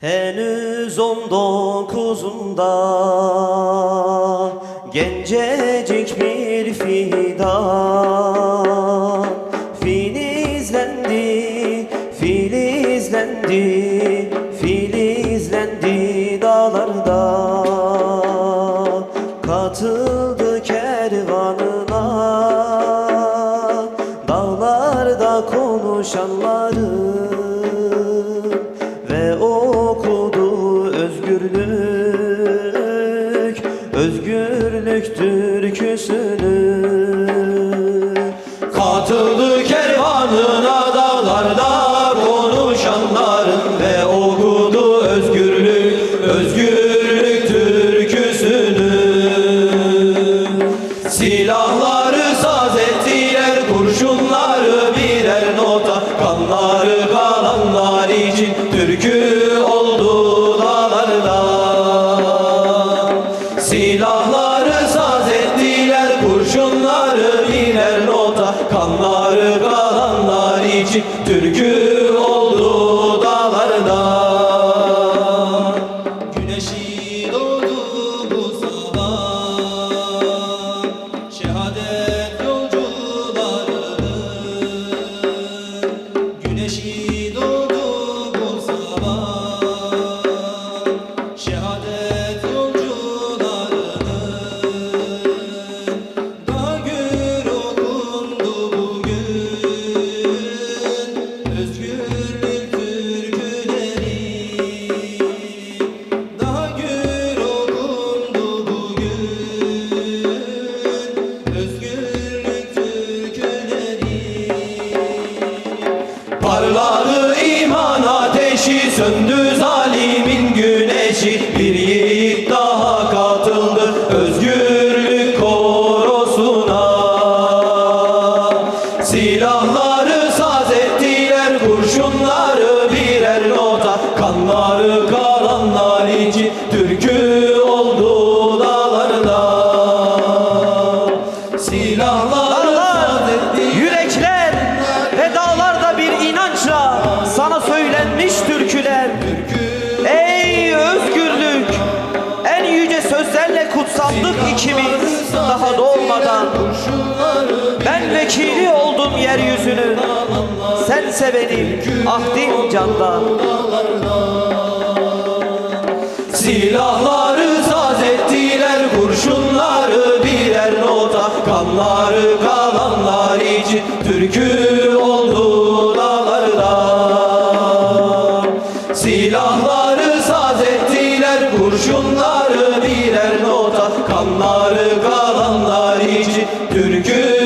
Henüz on dokuzunda Gencecik bir fidan Filizlendi, filizlendi Filizlendi dağlarda. Katıldı kervanına Dağlarda konuşanların özgürlük özgürlük türküsünü. Katıldı kervanına kurşunları birer nota, kanları kalanlar için türkü oldu Parladı iman ateşi söndü zalimin güneşi. Bir yiğit daha katıldı özgürlük korosuna. Silahları saz ettiler kurşunları birer nota. Kanları kalanlar için kutsandık ikimiz daha doğmadan Ben vekili oldum yeryüzünün Sense benim ahdim candan. Silahları saz ettiler kurşunları birer nota Kanları kalanlar için türkü oldu dağlarda. Silahları saz ettiler kurşunları Türk'ü